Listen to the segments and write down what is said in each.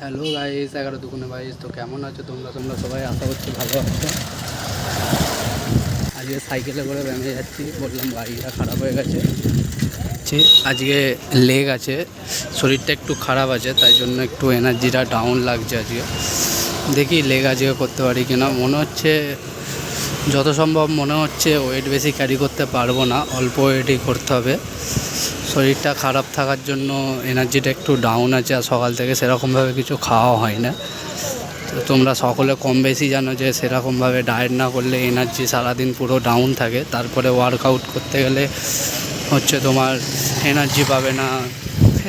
Hello guys এগারো দুগুনে বাইশ। তো কেমন আছো তোমরা? তোমরা সবাই আশা করছি ভালো আছো। আজকে সাইকেলে করে ব্যায়ামে যাচ্ছি। বললাম গাড়িটা খারাপ হয়ে গেছে। আজকে লেগ আছে। শরীরটা একটু খারাপ আছে, তাই জন্য একটু এনার্জিটা ডাউন লাগছে আজকে। দেখি লেগ আজকে করতে পারি কিনা। মনে হচ্ছে, যত সম্ভব মনে হচ্ছে ওয়েট বেশি ক্যারি করতে পারব না। অল্প ওয়েটই করতে হবে। শরীরটা খারাপ থাকার জন্য এনার্জিটা একটু ডাউন আছে আর সকাল থেকে সেরকমভাবে কিছু খাওয়া হয় না। তো তোমরা সকলে কম বেশি জানো যে সেরকমভাবে ডায়েট না করলে এনার্জি সারাদিন পুরো ডাউন থাকে। তারপরে ওয়ার্কআউট করতে গেলে হচ্ছে তোমার এনার্জি পাবে না,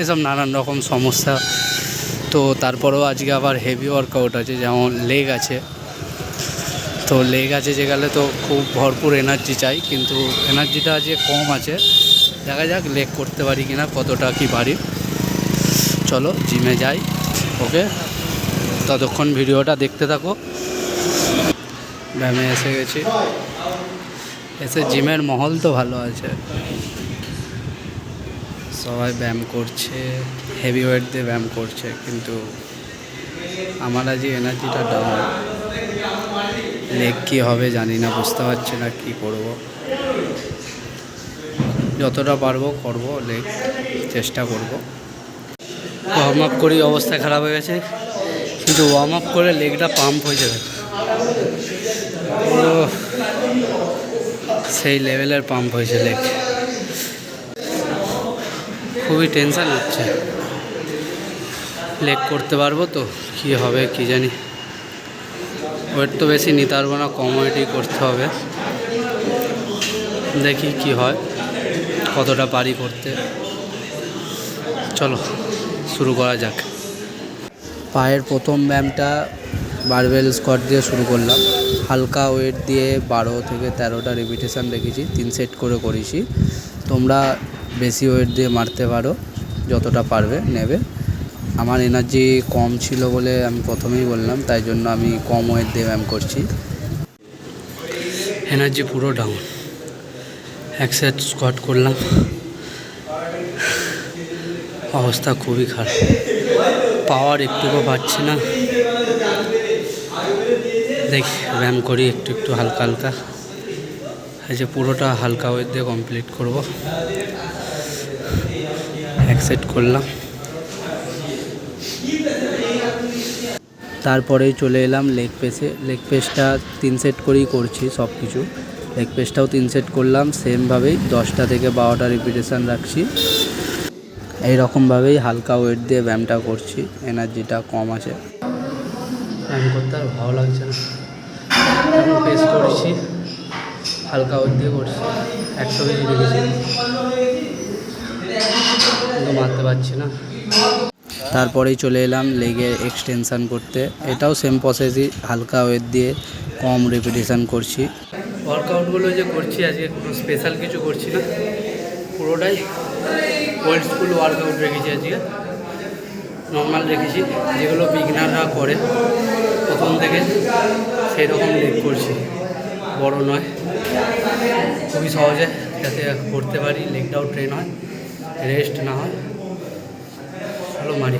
এসব নানান রকম সমস্যা। তো তারপরেও আজকে আবার হেভি ওয়ার্কআউট আছে, যেমন লেগ আছে। তো লেগ আছে যে গেলে তো খুব ভরপুর এনার্জি চাই, কিন্তু এনার্জিটা আজকে কম আছে। দেখা যাক লেক করতে পারি কিনা, কতটা কি পারি চলো, জিমে যাই, ওকে? ততক্ষণ ভিডিওটা দেখতে থাকো। ব্যায়ামে এসে গেছি। এসে জিমের মহল তো ভালো আছে। সবাই ব্যায়াম করছে হেভি ওয়েট দিয়ে ব্যায়াম করছে, কিন্তু আমার আজ এনার্জিটা ডাউন লেগ কী হবে জানি না, বুঝতে পারছি না কী করব। যতটা পারব করব চেষ্টা করব। ওয়ার্ম আপ করি অবস্থা খারাপ হয়ে গেছে। কিন্তু ওয়ার্ম আপ করে লেগটা পাম্প হয়ে যাবে সেই লেভেলের পাম্প হয়েছে লেগ খুবই টেনশান হচ্ছে লেগ করতে পারব তো, কী হবে কি জানি। ওয়েট তো বেশি নিতে পারব না, কম ওয়েটই করতে হবে। দেখি কি হয়। কতটা পারি করতে। চলো, শুরু করা যাক। পায়ের প্রথম ব্যায়ামটা বারবেল স্কট দিয়ে শুরু করলাম। হালকা ওয়েট দিয়ে বারো থেকে তেরোটা রিপিটেশান রেখেছি, তিন সেট করে করেছি। তোমরা বেশি ওয়েট দিয়ে মারতে পারো, যতটা পারবে নেবে। আমার এনার্জি কম ছিল বলে আমি প্রথমেই বললাম, তাই জন্য আমি কম ওয়েট দিয়ে ব্যায়াম করছি। এনার্জি পুরো ডাউন এক সেট স্কোয়াট করলাম। অবস্থা খুবই খারাপ। পাওয়ার একটুকু পাচ্ছি না। দেখি, ব্যায়াম করি একটু একটু হালকা হালকা। এই যে পুরোটা হালকা ওয়েট দিয়ে কমপ্লিট করব। এক সেট করলাম। তারপরেই চলে এলাম লেগ পেসে লেগ পেসটা তিন সেট করেই করছি সব কিছু লেগ পেসটাও তিন সেট করলাম সেমভাবেই দশটা থেকে বারোটা রিপিটেশান রাখছি। এই রকমভাবেই হালকা ওয়েট দিয়ে ব্যায়ামটা করছি এনার্জিটা কম আছে। ব্যায়াম করতে আর ভালো লাগছে না। এখন পেস করছি, হালকা ওয়েট দিয়ে করছি, একশো কেজি রেখেছি। মারতে পারছি না। তারপরেই চলে এলাম লেগে এক্সটেনশান করতে। এটাও সেম প্রসেসই হালকা ওয়েট দিয়ে কম রিপিটেশান করছি। ওয়ার্কআউটগুলো যে করছি, আজকে কোনো স্পেশাল কিছু করছি না। পুরোটাই ওল্ড স্কুল ওয়ার্কআউট রেখেছি আজকে। নর্মাল রেখেছি। যেগুলো বিগনাররা করে, প্রথম থেকে সেই রকম লেগ করছি। বড় নয়। খুবই সহজে যাতে করতে পারি লেগটাও ট্রেন হয় রেস্ট না হয়। ভালো মারি।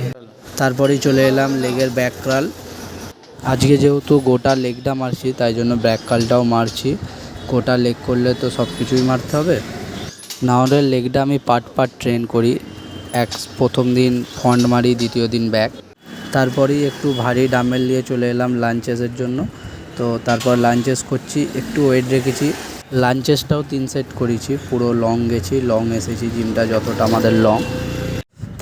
তারপরেই চলে এলাম লেগের ব্যাক ক্রাল আজকে যেহেতু গোটা লেগটা মারছি, তাই জন্য ব্যাক কালটাও মারছি। গোটা লেগ করলে তো সব কিছুই মারতে হবে। না হলে লেগটা আমি পার্ট পার্ট ট্রেন করি। এক প্রথম দিন ফন্ড মারি, দ্বিতীয় দিন ব্যাক। তারপরেই একটু ভারী ডাম্বেল নিয়ে চলে এলাম লাঞ্চেসের জন্য। তো তারপর লাঞ্চেস করছি, একটু ওয়েট রেখেছি। লাঞ্চেসটাও তিন সেট করেছি, পুরো লং গেছি, লং এসেছি জিমটা যতটা আমাদের লং।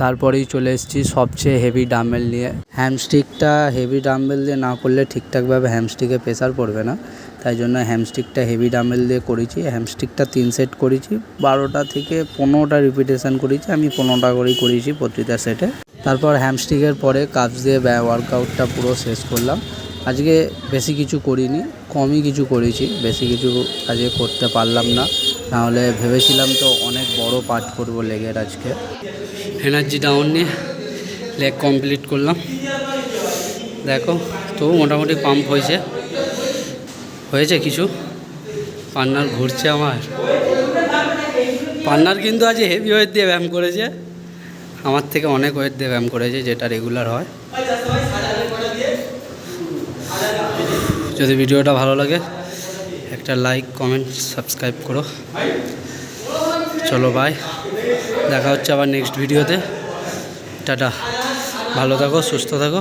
তারপরেই চলে এসেছি সবচেয়ে হেভি ডাম্বেল নিয়ে। হ্যামস্টিকটা হেভি ডাম্বেল দিয়ে না করলে ঠিকঠাকভাবে হ্যামস্টিকে প্রেসার পড়বে না। তাই জন্য হ্যামস্টিকটা হেভি ডাম্বেল দিয়ে করেছি। হ্যামস্টিকটা তিন সেট করেছি। বারোটা থেকে পনেরোটা রিপিটেশান করেছি। আমি পনেরোটা করেই করেছি প্রতিটা সেটে তারপর হ্যামস্টিকের পরে কাপস দিয়ে ওয়ার্কআউটটা পুরো শেষ করলাম। আজকে বেশি কিছু করিনি। কমই কিছু করেছি। বেশি কিছু আজকে করতে পারলাম না। নাহলে ভেবেছিলাম তো অনেক বড় পার্ট করব লেগের আজকে। এনার্জি ডাউন নিয়ে লেগ কমপ্লিট করলাম। দেখো, তো মোটামুটি পাম্প হয়েছে। হয়েছে কিছু? পান্নার ঘুরছে আমার। পান্নার কিন্তু আজ হেভি ওয়েট দিয়ে ব্যায়াম করেছে। আমার থেকে অনেক ওয়েট দিয়ে ব্যায়াম করেছে, যেটা রেগুলার হয়। যদি ভিডিওটা ভালো লাগে একটা লাইক কমেন্ট সাবস্ক্রাইব করো। চলো বাই দেখা হচ্ছে আবার নেক্সট ভিডিওতে টাটা। ভালো থাকো, সুস্থ থাকো।